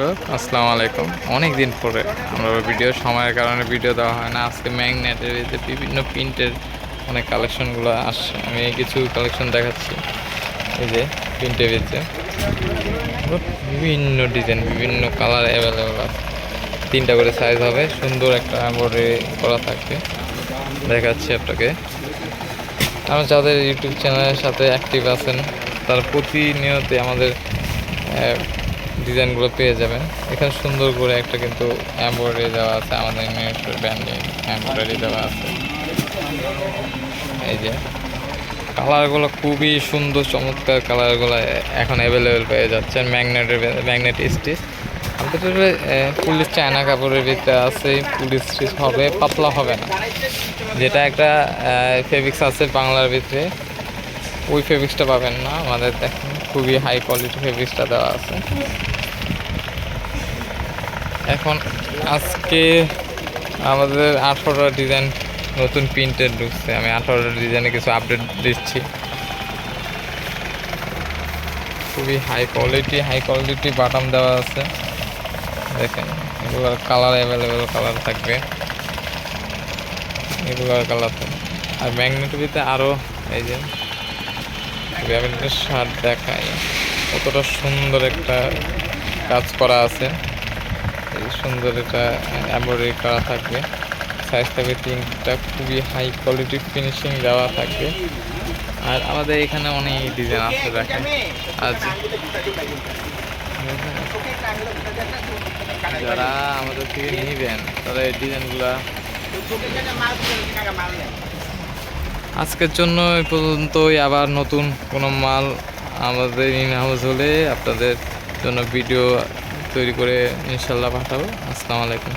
দর্শক আসসালামু আলাইকুম অনেক দিন পরে আমরা ভিডিও, সময়ের কারণে ভিডিও দেওয়া হয় না। আজকে ম্যাগনেটের যে বিভিন্ন প্রিন্টের অনেক কালেকশনগুলো আসছে। আমি কিছু কালেকশন দেখাচ্ছি। এই যে প্রিন্টের ভিতরে বিভিন্ন ডিজাইন, বিভিন্ন কালার অ্যাভেলেবেল আছে। তিনটা করে সাইজ হবে, সুন্দর একটা এমব্রয়ডারি করা থাকবে। দেখাচ্ছি আপনাকে। আমরা যাদের ইউটিউব চ্যানেলের সাথে অ্যাক্টিভ আছেন, তারা প্রতিনিয়ত আমাদের ডিজাইনগুলো পেয়ে যাবেন। এখানে সুন্দর করে একটা কিন্তু এমব্রয়ডারি দেওয়া আছে, আমাদের নিজস্ব ব্র্যান্ডিং এমব্রয়ডারি দেওয়া আছে। এই যে, কালারগুলো খুবই সুন্দর, চমৎকার কালারগুলো এখন অ্যাভেলেবেল পেয়ে যাচ্ছেন ম্যাগনেটের ম্যাগনেট স্টিচ আমাদের পুলিশ চায়না কাপড়ের ভিতরে আছে, পুলিশ স্টিচ হবে, পাতলা হবে না। যেটা একটা ফেব্রিক্স আছে বাংলার ভিতরে, ওই ফেব্রিক্সটা পাবেন না, আমাদের দেখেন। খুবই হাই কোয়ালিটি ফেব্রিক্সটা দেওয়া আছে। এখন আজকে আমাদের আঠারোটা ডিজাইন নতুন প্রিন্টেড ঢুকছে। আমি আঠারোটা ডিজাইনে কিছু আপডেট দিচ্ছি। খুবই হাই কোয়ালিটি হাই কোয়ালিটি বাটাম দেওয়া আছে। দেখেন, এগুলোর কালার অ্যাভেলেবেল কালার থাকবে। এগুলোর কালার থাকবে। আর ম্যাগনেটের ভিতরে আরও এই যে র্যাবেন্টের শার্ট দেখায় কতটা সুন্দর একটা কাজ করা আছে। সুন্দর এটা এমব্রয়ডারি করা থাকবে। সাইজ থাকবে তিনটা, খুবই হাই কোয়ালিটি ফিনিশিং দেওয়া থাকবে। আর আমাদের এখানে অনেক ডিজাইন আছে, দেখেন। আজ যারা আমাদের থেকে নিবেন, তারা এই ডিজাইনগুলা আজকের জন্য এই পর্যন্তই। আবার নতুন কোনো মাল আমাদের ইন হাউস হলে আপনাদের জন্য ভিডিও তৈরি করে ইনশাল্লাহ পাঠাবো। আসসালামু আলাইকুম।